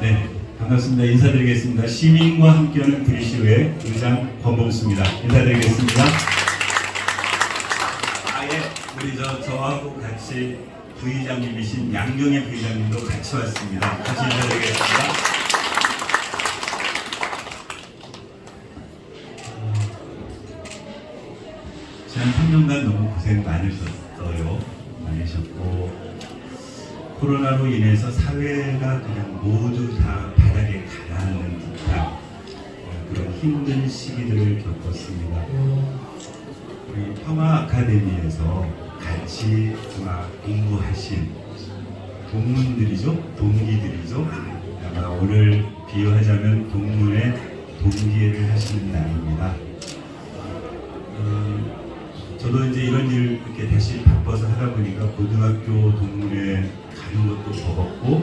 네, 반갑습니다. 인사드리겠습니다. 시민과 함께하는 브리시오의 의장 권봉수입니다. 인사드리겠습니다. 아예 우리 저 저하고 같이 부의장님이신 양경의 부의장님도 같이 왔습니다. 같이 인사드리겠습니다. 지난 3년간 너무 고생 많으셨어요. 많으셨고 코로나로 인해서 사회가 그냥 모두 다 바닥에 가라앉는 듯한 어, 그런 힘든 시기들을 겪었습니다. 우리 평화 아카데미에서 같이 아마 공부하신 동문들이죠, 동기들이죠. 아마 오늘 비유하자면 동문의 동기를 하시는 날입니다. 어, 저도 이제 이런 일 이렇게 다시 바빠서 하다 고등학교 동문회 가는 것도 버겁고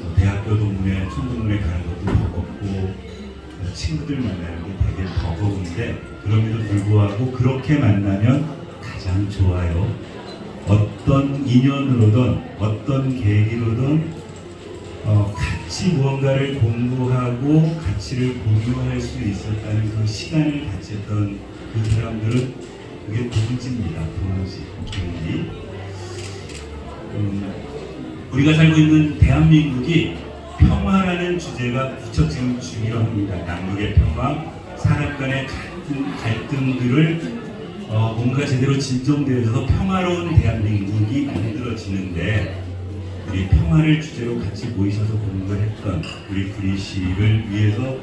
또 대학교 동문회, 총동문회 가는 것도 버겁고 어, 친구들 만나는 게 되게 버거운데 그럼에도 불구하고 그렇게 만나면 가장 좋아요. 어떤 인연으로든 어떤 계기로든 어, 같이 무언가를 공부하고 가치를 공유할 수 있었다는 그 시간을 가졌던 그 사람들은 그게 동지입니다. 동지, 우리가 살고 있는 대한민국이 평화라는 주제가 붙여진 중이라고 합니다. 남북의 평화, 사람 간의 갈등, 갈등 들을 어, 뭔가 제대로 진정되어서 평화로운 대한민국이 만들어지는데 우리 평화를 주제로 같이 모이셔서 공부했던 우리 구리시를 위해서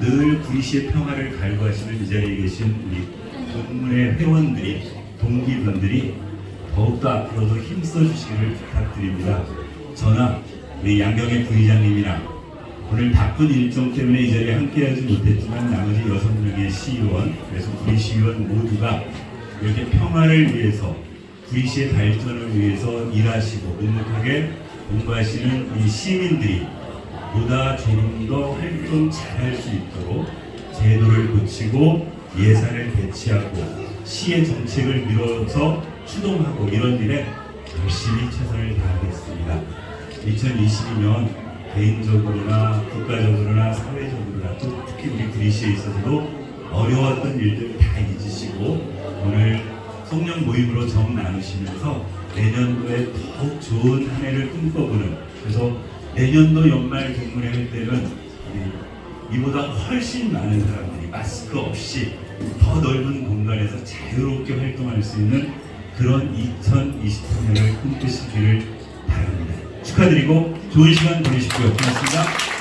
늘 구리시의 평화를 갈구하시는 이 자리에 계신 우리 동문회 회원들이 동기분들이 더욱더 앞으로도 힘써 주시기를 부탁드립니다. 저나 우리 양경의 부의장님이나 오늘 바쁜 일정 때문에 이 자리에 함께하지 못했지만 나머지 여섯 명의 시의원 그래서 구리 시의원 모두가 이렇게 평화를 위해서 구리시의 발전을 위해서 일하시고 묵묵하게 공부하시는 이 시민들이 보다 조금 더 활동 잘할 수 있도록 제도를 고치고 예산을 배치하고 시의 정책을 밀어서 추동하고 이런 일에 열심히 최선을 다하겠습니다. 2022년 개인적으로나 국가적으로나 사회적으로나 또 특히 우리 구리시에 있어서도 어려웠던 일들 다 잊으시고 오늘 송년 모임으로 정 나누시면서 내년도에 더욱 좋은 한 해를 꿈꿔보는 그래서 내년도 연말 동문회 할 때는 이보다 훨씬 많은 사람들이 마스크 없이 더 넓은 공간에서 자유롭게 활동할 수 있는 그런 2023년을 꿈꾸시기를 바랍니다. 축하드리고 좋은 시간 보내십시오. 고맙습니다.